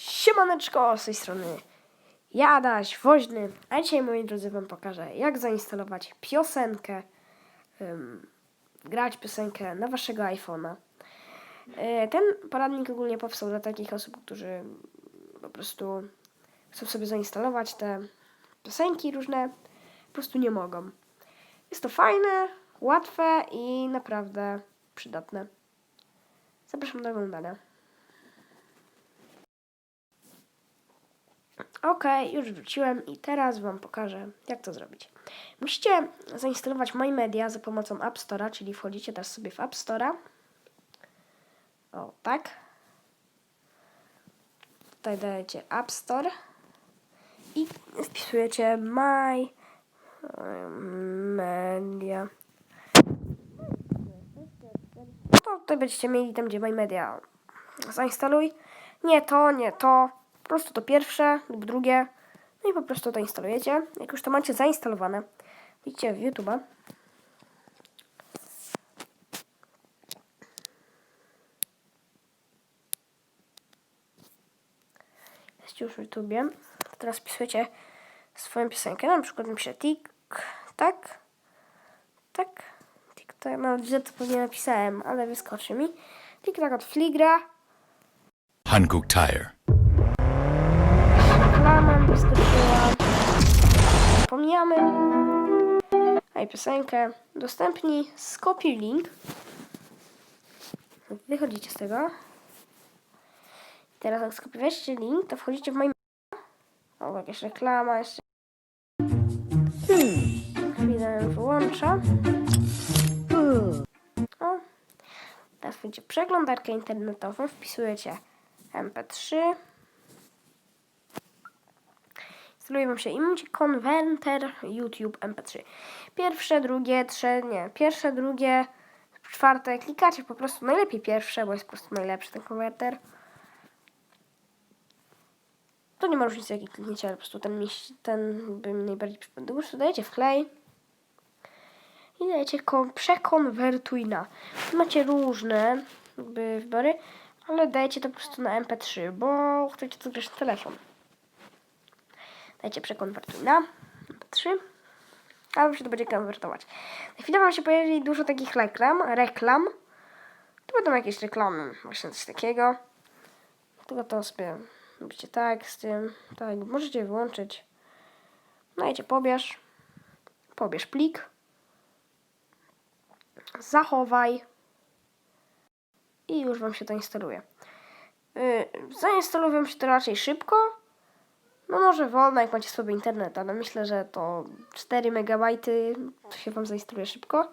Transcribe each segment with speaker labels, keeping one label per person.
Speaker 1: Siemaneczko, z tej strony ja, Woźny, a dzisiaj, moi drodzy, wam pokażę, jak zainstalować piosenkę, ym, grać piosenkę na waszego iPhone'a. E, Ten poradnik ogólnie powstał dla takich osób, którzy po prostu chcą sobie zainstalować te piosenki różne, po prostu nie mogą. Jest to fajne, łatwe i naprawdę przydatne. Zapraszam do oglądania. Ok, już wróciłem i teraz Wam pokażę, jak to zrobić. Musicie zainstalować My Media za pomocą App Store'a, czyli wchodzicie teraz sobie w App Store'a. O, tak. Tutaj dajecie App Store i wpisujecie My Media. To tutaj będziecie mieli tam, gdzie My Media. Zainstaluj. Nie to, nie to. Prostu to pierwsze lub drugie. No i po prostu to instalujecie. Jak już to macie zainstalowane, idźcie w YouTube'a. Już w YouTubie. Teraz wpisujecie swoją piosenkę. Na przykład napiszę tik, tak, tak, tik, tak. No źle to pewnie napisałem, ale wyskoczy mi. Tik, tak od Fligra.
Speaker 2: Hankook Tire.
Speaker 1: Wyskoczyła. Pomijamy. A i piosenkę. Dostępni. Skopiuj link. Wychodzicie z tego. Teraz jak skopiujecie link, to wchodzicie w moim... O, jakaś reklama jeszcze. Hmm. Chwilę wyłączę. O. Teraz w przeglądarkę internetową, wpisujecie mp3 instaluje wam się i macie konwerter YouTube MP3. Pierwsze, drugie, trzecie, nie, pierwsze, drugie, czwarte, klikacie po prostu najlepiej pierwsze, bo jest po prostu najlepszy ten konwerter. To nie ma różnicy jaki klikniecie, ale po prostu ten, ten by mi najbardziej przypadł. Po prostu dajecie wklej i dajecie kon, przekonwertuj na. Macie różne jakby wybory, ale dajecie to po prostu na MP3, bo chcecie to grać na telefon. Dajcie przekonwertuj na 3. A się to będzie konwertować. Na chwilę wam się pojawi dużo takich reklam, reklam. To będą jakieś reklamy, właśnie coś takiego. Tylko to sobie robicie tak z tym. Tak, możecie wyłączyć. Dajcie pobierz. Pobierz plik. Zachowaj. I już wam się to instaluje. Yy, zainstaluje wam się to raczej szybko. No może wolno, jak macie sobie internet, ale myślę, że to 4 MB to się Wam zainstaluje szybko.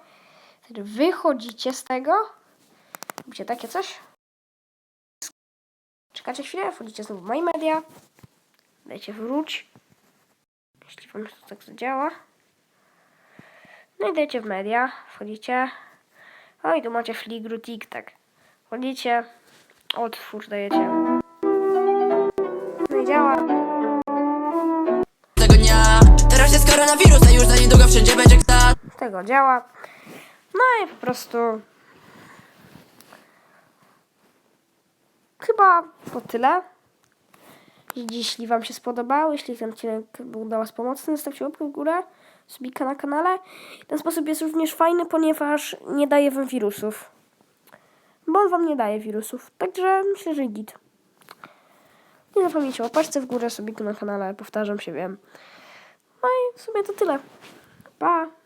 Speaker 1: Wtedy wychodzicie z tego. Robicie takie coś. Czekacie chwilę, wchodzicie znowu w My Media. Dajcie wróć. Jeśli Wam to tak zadziała. No i dajcie w media. Wchodzicie. O i tu macie Fligru TikTok. Wchodzicie. Otwórz dajecie.
Speaker 3: Teraz jest koronawirus, a już za niedługo wszędzie będzie kta
Speaker 1: tego działa. No i po prostu chyba to tyle. Jeśli Wam się spodobał, jeśli ten odcinek był dla Was pomocny, zostawcie łapkę w górę, subika na kanale. Ten sposób jest również fajny, ponieważ nie daje Wam wirusów. Bo on Wam nie daje wirusów. Także myślę, że git. Nie zapomnijcie o w górę, subiku na kanale, powtarzam się, wiem. No i w sumie to tyle. Pa!